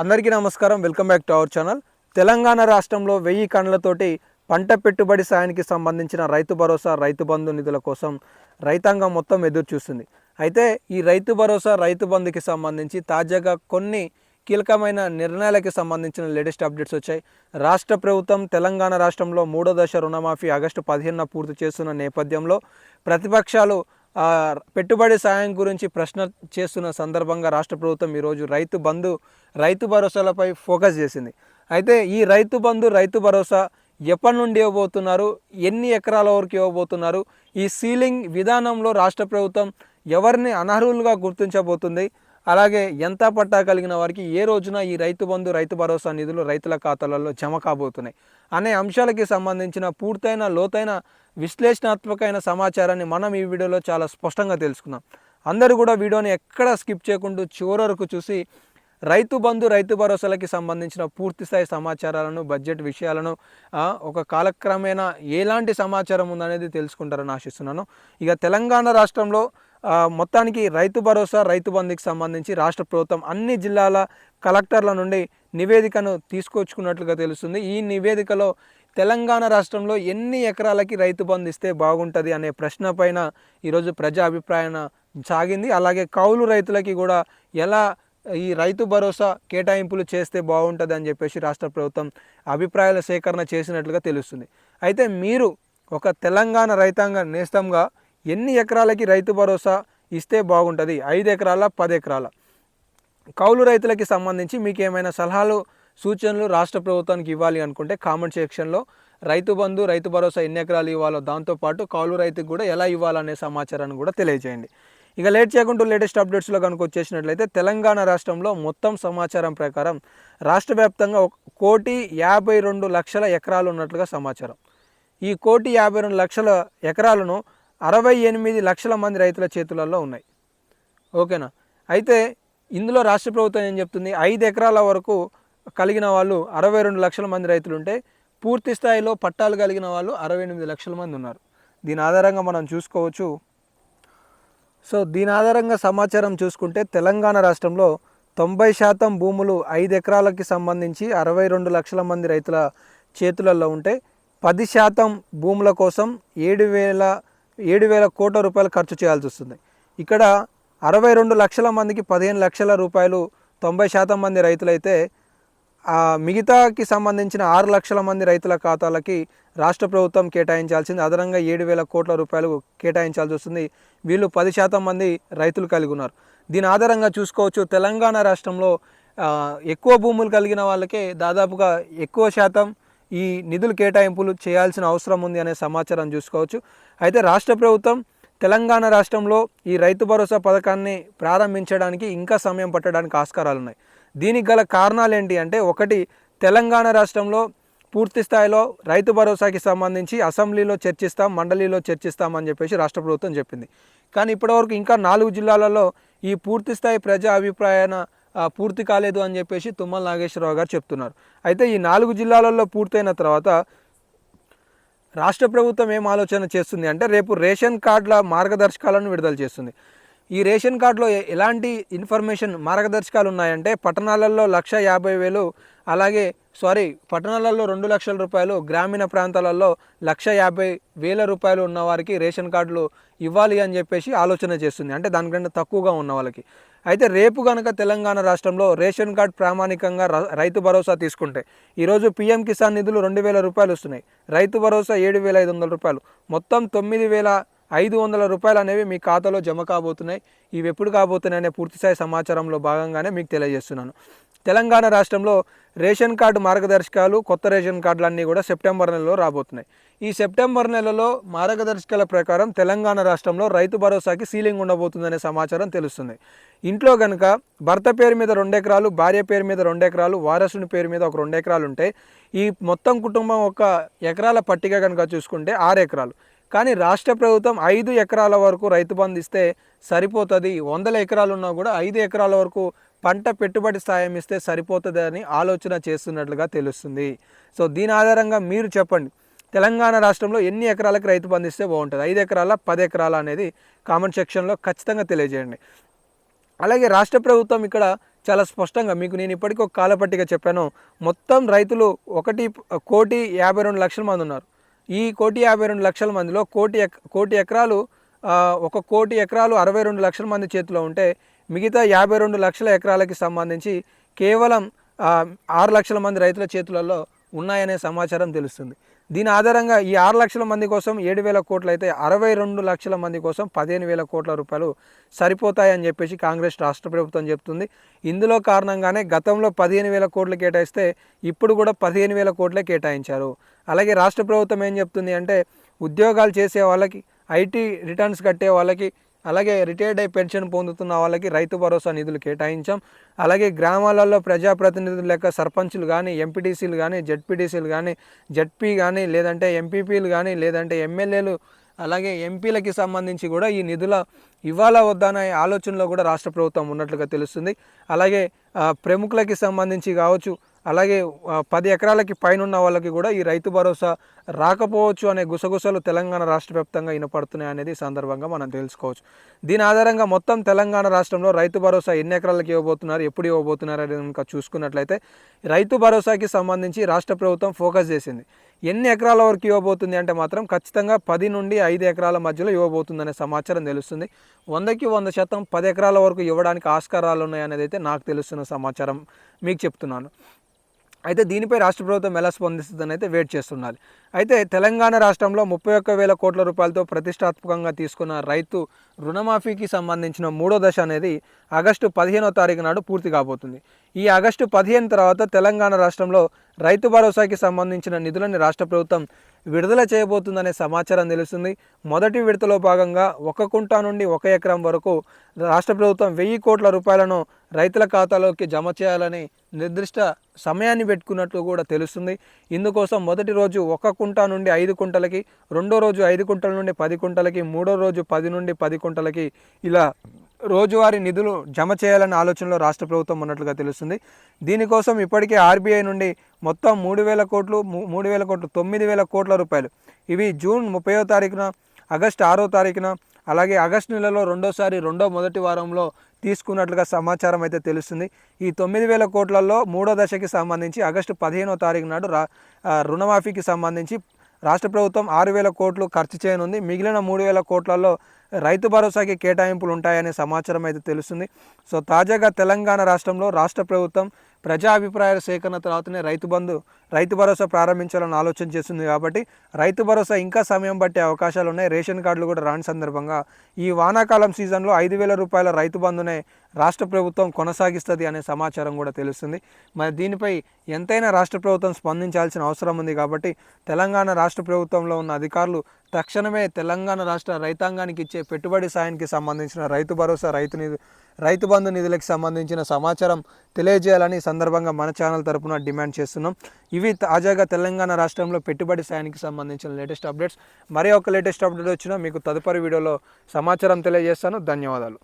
అందరికీ నమస్కారం. Welcome back to our channel. Telangana రాష్ట్రంలో వెయ్యి కండ్లతోటి పంట పెట్టుబడి సాయానికి సంబంధించిన రైతు భరోసా రైతు బంధు నిధుల కోసం రైతాంగం మొత్తం ఎదురు చూస్తుంది. అయితే ఈ రైతు భరోసా రైతు బంధుకి సంబంధించి తాజాగా కొన్ని కీలకమైన నిర్ణయాలకి సంబంధించిన లేటెస్ట్ అప్డేట్స్ వచ్చాయి. రాష్ట్ర ప్రభుత్వం తెలంగాణ రాష్ట్రంలో మూడో దశ రుణమాఫీ ఆగస్టు పదిహేనున పూర్తి చేస్తున్న నేపథ్యంలో ప్రతిపక్షాలు పెట్టుబడి సాయం గురించి ప్రశ్న చేస్తున్న సందర్భంగా రాష్ట్ర ప్రభుత్వం ఈరోజు రైతు బంధు రైతు భరోసాలపై ఫోకస్ చేసింది. అయితే ఈ రైతు బంధు రైతు భరోసా ఎప్పటి నుండి ఇవ్వబోతున్నారు? ఎన్ని ఎకరాల వరకు ఇవ్వబోతున్నారు? ఈ సీలింగ్ విధానంలో రాష్ట్ర ప్రభుత్వం ఎవరిని అనర్హులుగా గుర్తించబోతుంది? అలాగే ఎంత పట్టా కలిగిన వారికి ఏ రోజున ఈ రైతు బంధు రైతు భరోసా నిధులు రైతుల ఖాతాలలో జమ కాబోతున్నాయి అనే అంశాలకి సంబంధించిన పూర్తయిన లోతైన విశ్లేషణాత్మకమైన సమాచారాన్ని మనం ఈ వీడియోలో చాలా స్పష్టంగా తెలుసుకుందాం. అందరూ కూడా వీడియోని ఎక్కడ స్కిప్ చేయకుండా చివరి వరకు చూసి రైతు బంధు రైతు భరోసాలకి సంబంధించిన పూర్తి స్థాయి సమాచారాలను బడ్జెట్ విషయాలను ఒక కాలక్రమేణా ఎలాంటి సమాచారం ఉందనేది తెలుసుకుంటారని ఆశిస్తున్నాను. ఇక తెలంగాణ రాష్ట్రంలో మొత్తానికి రైతు భరోసా రైతు బంధుకి సంబంధించి రాష్ట్ర ప్రభుత్వం అన్ని జిల్లాల కలెక్టర్ల నుండి నివేదికను తీసుకొచ్చుకున్నట్లుగా తెలుస్తుంది. ఈ నివేదికలో తెలంగాణ రాష్ట్రంలో ఎన్ని ఎకరాలకి రైతు బంధు ఇస్తే బాగుంటుంది అనే ప్రశ్న పైన ఈరోజు ప్రజా అభిప్రాయం సాగింది. అలాగే కౌలు రైతులకి కూడా ఎలా ఈ రైతు భరోసా కేటాయింపులు చేస్తే బాగుంటుంది అని చెప్పేసి రాష్ట్ర ప్రభుత్వం అభిప్రాయాల సేకరణ చేసినట్లుగా తెలుస్తుంది. అయితే మీరు ఒక తెలంగాణ రైతాంగ నేస్తంగా ఎన్ని ఎకరాలకి రైతు భరోసా ఇస్తే బాగుంటుంది? ఐదు ఎకరాల పది ఎకరాల? కౌలు రైతులకి సంబంధించి మీకు ఏమైనా సలహాలు సూచనలు రాష్ట్ర ప్రభుత్వానికి ఇవ్వాలి అనుకుంటే కామెంట్ సెక్షన్లో రైతు బంధు రైతు భరోసా ఎన్ని ఎకరాలు ఇవ్వాలో దాంతోపాటు కౌలు రైతుకు కూడా ఎలా ఇవ్వాలనే సమాచారాన్ని కూడా తెలియజేయండి. ఇక లేట్ చేయకుండా లేటెస్ట్ అప్డేట్స్లో కనుక వచ్చేసినట్లయితే తెలంగాణ రాష్ట్రంలో మొత్తం సమాచారం ప్రకారం రాష్ట్ర వ్యాప్తంగా ఒక కోటి యాభై రెండు లక్షల ఎకరాలు ఉన్నట్లుగా సమాచారం. ఈ కోటి యాభై రెండు లక్షల ఎకరాలను అరవై ఎనిమిది లక్షల మంది రైతుల చేతులలో ఉన్నాయి. ఓకేనా? అయితే ఇందులో రాష్ట్ర ప్రభుత్వం ఏం చెప్తుంది? ఐదు ఎకరాల వరకు కలిగిన వాళ్ళు అరవై రెండు లక్షల మంది రైతులు ఉంటే పూర్తి స్థాయిలో పట్టాలు కలిగిన వాళ్ళు అరవై ఎనిమిది లక్షల మంది ఉన్నారు. దీని ఆధారంగా మనం చూసుకోవచ్చు. సో దీని ఆధారంగా సమాచారం చూసుకుంటే తెలంగాణ రాష్ట్రంలో తొంభై శాతం భూములు ఐదు ఎకరాలకి సంబంధించి అరవై రెండు లక్షల మంది రైతుల చేతులలో ఉంటే పది శాతం భూముల కోసం ఏడు వేల ఏడు వేల కోట్ల రూపాయలు ఖర్చు చేయాల్సి వస్తుంది. ఇక్కడ అరవై రెండు లక్షల మందికి పదిహేను లక్షల రూపాయలు తొంభై శాతం మంది రైతులైతే మిగతాకి సంబంధించిన ఆరు లక్షల మంది రైతుల ఖాతాలకి రాష్ట్ర ప్రభుత్వం కేటాయించాల్సింది. అదనంగా ఏడు వేల కోట్ల రూపాయలు కేటాయించాల్సి వస్తుంది. వీళ్ళు పది శాతం మంది రైతులు కలిగి ఉన్నారు. దీని ఆధారంగా చూసుకోవచ్చు తెలంగాణ రాష్ట్రంలో ఎక్కువ భూములు కలిగిన వాళ్ళకే దాదాపుగా ఎక్కువ శాతం ఈ నిధులు కేటాయింపులు చేయాల్సిన అవసరం ఉంది అనే సమాచారం చూసుకోవచ్చు. అయితే రాష్ట్ర ప్రభుత్వం తెలంగాణ రాష్ట్రంలో ఈ రైతు భరోసా పథకాన్ని ప్రారంభించడానికి ఇంకా సమయం పట్టడానికి ఆస్కారాలు ఉన్నాయి. దీనికి గల కారణాలు ఏంటి అంటే ఒకటి తెలంగాణ రాష్ట్రంలో పూర్తి స్థాయిలో రైతు భరోసాకి సంబంధించి అసెంబ్లీలో చర్చిస్తాం మండలిలో చర్చిస్తాం అని చెప్పేసి రాష్ట్ర ప్రభుత్వం చెప్పింది. కానీ ఇప్పటివరకు ఇంకా నాలుగు జిల్లాలలో ఈ పూర్తి స్థాయి ప్రజా అభిప్రాయాన పూర్తి కాలేదు అని చెప్పేసి తుమ్మల నాగేశ్వరరావు గారు చెప్తున్నారు. అయితే ఈ నాలుగు జిల్లాలలో పూర్తయిన తర్వాత రాష్ట్ర ప్రభుత్వం ఏం ఆలోచన చేస్తుంది అంటే రేపు రేషన్ కార్డుల మార్గదర్శకాలను విడుదల చేస్తుంది. ఈ రేషన్ కార్డులో ఎలాంటి ఇన్ఫర్మేషన్ మార్గదర్శకాలు ఉన్నాయంటే పట్టణాలలో లక్ష యాభై వేలు అలాగే సారీ పట్టణాలలో రెండు లక్షల రూపాయలు గ్రామీణ ప్రాంతాలలో లక్ష యాభై వేల రూపాయలు ఉన్నవారికి రేషన్ కార్డులు ఇవ్వాలి అని చెప్పేసి ఆలోచన చేస్తుంది. అంటే దానికంటే తక్కువగా ఉన్న వాళ్ళకి. అయితే రేపు కనుక తెలంగాణ రాష్ట్రంలో రేషన్ కార్డ్ ప్రామాణికంగా రైతు భరోసా తీసుకుంటే ఈరోజు పీఎం కిసాన్ నిధులు రెండు వేల రూపాయలు వస్తున్నాయి. రైతు భరోసా ఏడు వేల ఐదు వందల రూపాయలు. మొత్తం తొమ్మిది వేల ఐదు వందల రూపాయలు అనేవి మీ ఖాతాలో జమ కాబోతున్నాయి. ఇవి ఎప్పుడు కాబోతున్నాయి అనే పూర్తిస్థాయి సమాచారంలో భాగంగానే మీకు తెలియజేస్తున్నాను. తెలంగాణ రాష్ట్రంలో రేషన్ కార్డు మార్గదర్శకాలు కొత్త రేషన్ కార్డులన్నీ కూడా సెప్టెంబర్ నెలలో రాబోతున్నాయి. ఈ సెప్టెంబర్ నెలలో మార్గదర్శకాల ప్రకారం తెలంగాణ రాష్ట్రంలో రైతు భరోసాకి సీలింగ్ ఉండబోతుందనే సమాచారం తెలుస్తుంది. ఇంట్లో కనుక భర్త పేరు మీద రెండు ఎకరాలు భార్య పేరు మీద రెండు ఎకరాలు వారసుని పేరు మీద ఒక రెండు ఎకరాలు ఉంటే ఈ మొత్తం కుటుంబం ఒక ఎకరాల పట్టిక కనుక చూసుకుంటే ఆరు ఎకరాలు కానీ రాష్ట్ర ప్రభుత్వం ఐదు ఎకరాల వరకు రైతు బంధు ఇస్తే సరిపోతుంది. వందల ఎకరాలు ఉన్నా కూడా ఐదు ఎకరాల వరకు పంట పెట్టుబడి సాయం ఇస్తే సరిపోతుంది అని ఆలోచన చేస్తున్నట్లుగా తెలుస్తుంది. సో దీని ఆధారంగా మీరు చెప్పండి. తెలంగాణ రాష్ట్రంలో ఎన్ని ఎకరాలకు రైతు బంధిస్తే బాగుంటుంది? ఐదు ఎకరాల పది ఎకరాల అనేది కామెంట్ సెక్షన్లో ఖచ్చితంగా తెలియజేయండి. అలాగే రాష్ట్ర ప్రభుత్వం ఇక్కడ చాలా స్పష్టంగా మీకు నేను ఇప్పటికీ ఒక కాలపట్టిగా చెప్పాను. మొత్తం రైతులు ఒకటి కోటి యాభై రెండు లక్షల మంది ఉన్నారు. ఈ కోటి యాభై రెండు లక్షల మందిలో కోటి కోటి ఎకరాలు ఒక కోటి ఎకరాలు అరవై రెండు లక్షల మంది చేతిలో ఉంటే మిగతా యాభై రెండు లక్షల ఎకరాలకి సంబంధించి కేవలం ఆరు లక్షల మంది రైతుల చేతులలో ఉన్నాయనే సమాచారం తెలుస్తుంది. దీని ఆధారంగా ఈ ఆరు లక్షల మంది కోసం ఏడు వేల కోట్లు అయితే అరవై రెండు లక్షల మంది కోసం పదిహేను వేల కోట్ల రూపాయలు సరిపోతాయని చెప్పేసి కాంగ్రెస్ రాష్ట్ర ప్రభుత్వం చెప్తుంది. ఇందులో కారణంగానే గతంలో పదిహేను వేల కోట్లు కేటాయిస్తే ఇప్పుడు కూడా పదిహేను వేల కోట్లే కేటాయించారు. అలాగే రాష్ట్ర ప్రభుత్వం ఏం చెప్తుంది అంటే ఉద్యోగాలు చేసే వాళ్ళకి ఐటీ రిటర్న్స్ కట్టే వాళ్ళకి అలాగే రిటైర్డ్ అయి పెన్షన్ పొందుతున్న వాళ్ళకి రైతు భరోసా నిధులు కేటాయించాం. అలాగే గ్రామాలలో ప్రజాప్రతినిధులు లెక్క సర్పంచులు కానీ ఎంపీటీసీలు కానీ జడ్పీటీసీలు కానీ జడ్పీ కానీ లేదంటే ఎంపీపీలు కానీ లేదంటే ఎమ్మెల్యేలు అలాగే ఎంపీలకి సంబంధించి కూడా ఈ నిధుల ఇవ్వాలా వద్దా అనే ఆలోచనలో కూడా రాష్ట్ర ప్రభుత్వం ఉన్నట్లుగా తెలుస్తుంది. అలాగే ప్రముఖులకి సంబంధించి కావచ్చు అలాగే పది ఎకరాలకి పైన ఉన్న వాళ్ళకి కూడా ఈ రైతు భరోసా రాకపోవచ్చు అనే గుసగుసలు తెలంగాణ రాష్ట్ర వ్యాప్తంగా వినపడుతున్నాయి అనేది సందర్భంగా మనం తెలుసుకోవచ్చు. దీని ఆధారంగా మొత్తం తెలంగాణ రాష్ట్రంలో రైతు భరోసా ఎన్ని ఎకరాలకు ఇవ్వబోతున్నారు ఎప్పుడు ఇవ్వబోతున్నారు అనేది కనుక చూసుకున్నట్లయితే రైతు భరోసాకి సంబంధించి రాష్ట్ర ప్రభుత్వం ఫోకస్ చేసింది. ఎన్ని ఎకరాల వరకు ఇవ్వబోతుంది అంటే మాత్రం ఖచ్చితంగా పది నుండి ఐదు ఎకరాల మధ్యలో ఇవ్వబోతుందనే సమాచారం తెలుస్తుంది. వందకి వంద శాతం పది ఎకరాల వరకు ఇవ్వడానికి ఆస్కారాలు ఉన్నాయనేది అయితే నాకు తెలుస్తున్న సమాచారం మీకు చెప్తున్నాను. అయితే దీనిపై రాష్ట్ర ప్రభుత్వం ఎలా స్పందిస్తుందని అయితే వెయిట్ చేస్తున్నారు. అయితే తెలంగాణ రాష్ట్రంలో ముప్పై ఒక్క వేల కోట్ల రూపాయలతో ప్రతిష్టాత్మకంగా తీసుకున్న రైతు రుణమాఫీకి సంబంధించిన మూడో దశ అనేది ఆగస్టు పదిహేనో తారీఖు నాడు పూర్తి కాబోతుంది. ఈ ఆగస్టు పదిహేను తర్వాత తెలంగాణ రాష్ట్రంలో రైతు భరోసాకి సంబంధించిన నిధులను రాష్ట్ర ప్రభుత్వం విడుదల చేయబోతుందనే సమాచారం తెలుస్తుంది. మొదటి విడతలో భాగంగా ఒక కుంటా నుండి ఒక ఎకరం వరకు రాష్ట్ర ప్రభుత్వం వెయ్యి కోట్ల రూపాయలను రైతుల ఖాతాలోకి జమ చేయాలని నిర్దిష్ట సమయాన్ని పెట్టుకున్నట్లు కూడా తెలుస్తుంది. ఇందుకోసం మొదటి రోజు ఒక కుంట నుండి ఐదు కుంటలకి రెండో రోజు ఐదు కుంటల నుండి పది కుంటలకి మూడో రోజు పది నుండి పది కుంటలకి ఇలా రోజువారీ నిధులు జమ చేయాలనే ఆలోచనలో రాష్ట్ర ప్రభుత్వం ఉన్నట్లుగా తెలుస్తుంది. దీనికోసం ఇప్పటికే ఆర్బీఐ నుండి మొత్తం మూడు వేల కోట్లు మూడు వేల కోట్లు తొమ్మిది వేల కోట్ల రూపాయలు. ఇవి జూన్ ముప్పయో తారీఖున ఆగస్టు ఆరో తారీఖున అలాగే ఆగస్టు నెలలో రెండోసారి రెండో మొదటి వారంలో తీసుకున్నట్లుగా సమాచారం అయితే తెలుస్తుంది. ఈ తొమ్మిది వేల కోట్లలో మూడో దశకి సంబంధించి ఆగస్టు పదిహేనో తారీఖు నాడు రా రుణమాఫీకి సంబంధించి రాష్ట్ర ప్రభుత్వం ఆరు వేల కోట్లు ఖర్చు చేయనుంది. మిగిలిన మూడు వేల కోట్లలో రైతు భరోసాకి కేటాయింపులు ఉంటాయనే సమాచారం అయితే తెలుస్తుంది. సో తాజాగా తెలంగాణ రాష్ట్రంలో రాష్ట్ర ప్రభుత్వం ప్రజా అభిప్రాయాల సేకరణ తర్వాతనే రైతు బంధు రైతు భరోసా ప్రారంభించాలని ఆలోచన చేస్తుంది కాబట్టి రైతు భరోసా ఇంకా సమయం పట్టే అవకాశాలు ఉన్నాయి రేషన్ కార్డులు కూడా రాని సందర్భంగా ఈ వానాకాలం సీజన్లో ఐదు వేల రూపాయల రైతు బంధునే రాష్ట్ర ప్రభుత్వం కొనసాగిస్తుంది అనే సమాచారం కూడా తెలుస్తుంది. మరి దీనిపై ఎంతైనా రాష్ట్ర ప్రభుత్వం స్పందించాల్సిన అవసరం ఉంది కాబట్టి తెలంగాణ రాష్ట్ర ప్రభుత్వంలో ఉన్న అధికారులు తక్షణమే తెలంగాణ రాష్ట్ర రైతాంగానికి ఇచ్చే పెట్టుబడి సాయానికి సంబంధించిన రైతు భరోసా రైతు నిధి రైతు బంధు నిధులకు సంబంధించిన సమాచారం తెలియజేయాలని సందర్భంగా మన ఛానల్ తరపున డిమాండ్ చేస్తున్నాం. ఇవి తాజాగా తెలంగాణ రాష్ట్రంలో పెట్టుబడి సాయానికి సంబంధించిన లేటెస్ట్ అప్డేట్స్. మరి ఒక లేటెస్ట్ అప్డేట్ వచ్చినా మీకు తదుపరి వీడియోలో సమాచారం తెలియజేస్తాను. ధన్యవాదాలు.